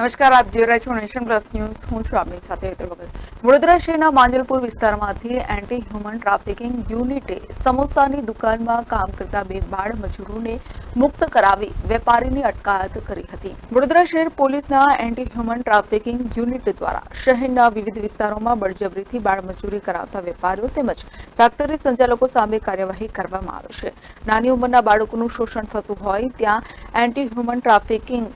નમસ્કાર, આપ જોઈ રહ્યા છો નેશન પ્લસ ન્યૂઝ. હું છું આપની સાથે ભગત. વડોદરા શહેરના માંજલપુર વિસ્તારમાંથી એન્ટી હ્યુમન ટ્રાફિકિંગ યુનિટે સમોસાની દુકાનમાં કામ કરતા બે બાળ મજૂરોને મુક્ત કરાવી વેપારીની અટકાયત કરી હતી. વડોદરા શહેર પોલીસના એન્ટી હ્યુમન ટ્રાફિકિંગ યુનિટ દ્વારા શહેરના વિવિધ વિસ્તારોમાં બળજબરીથી બાળ મજૂરી કરાવતા વેપારીઓ તેમજ ફેક્ટરી સંચાલકો સામે કાર્યવાહી કરવામાં આવે છે. નાની ઉંમરના બાળકોનું શોષણ થતું હોય ત્યાં એન્ટી હ્યુમન ટ્રાફિકિંગ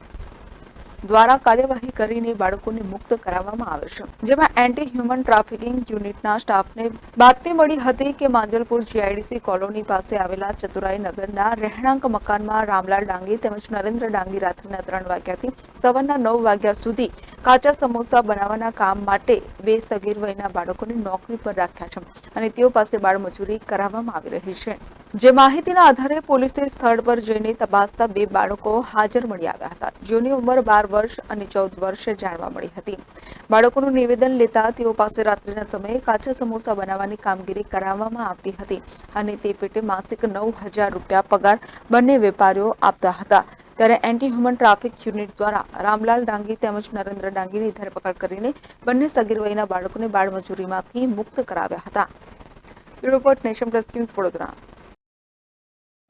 દ્વારા કાર્યવાહી કરીને બાળકોને મુક્ત કરાવવામાં આવે છે. જેમાં એન્ટી હ્યુમન ટ્રાફિકિંગ યુનિટના સ્ટાફને બાતમી મળી હતી કે માંજલપુર જીઆઈડીસી કોલોની પાસે આવેલા ચતુરાઈ નગરના રહેણાંક મકાનમાં રામલાલ ડાંગી તેમજ નરેન્દ્ર ડાંગી રાત્રિના ત્રણ વાગ્યાથી સવારના નવ વાગ્યા સુધી કાચા સમોસા બનાવવાના કામ માટે બે સગીર વયના બાળકોને નોકરી પર રાખ્યા છે અને તેઓ પાસે બાળમજૂરી કરાવવામાં આવી રહી છે. જે માહિતીના આધારે પોલીસે સ્થળ પર જઈને તપાસતા બે બાળકો હાજર મળી આવ્યા હતા. જેની ઉંમર બાર વર્ષ અને ચૌદ વર્ષે જાણવા મળી હતી. બાળકોનું નિવેદન લેતા તેઓ પાસે રાત્રિના સમયે કાચા સમોસા બનાવવાની કામગીરી કરાવવામાં આવતી હતી અને તે પેટે માસિક નવ હજાર રૂપિયા પગાર બંને વેપારીઓ આપતા હતા. ત્યારે એન્ટી હ્યુમન ટ્રાફિક યુનિટ દ્વારા રામલાલ ડાંગી તેમજ નરેન્દ્ર ડાંગીની ધરપકડ કરીને બંને સગીર વયના બાળકોને બાળમજૂરીમાંથી મુક્ત કરાવ્યા હતા. Report nation plus news Vadodara.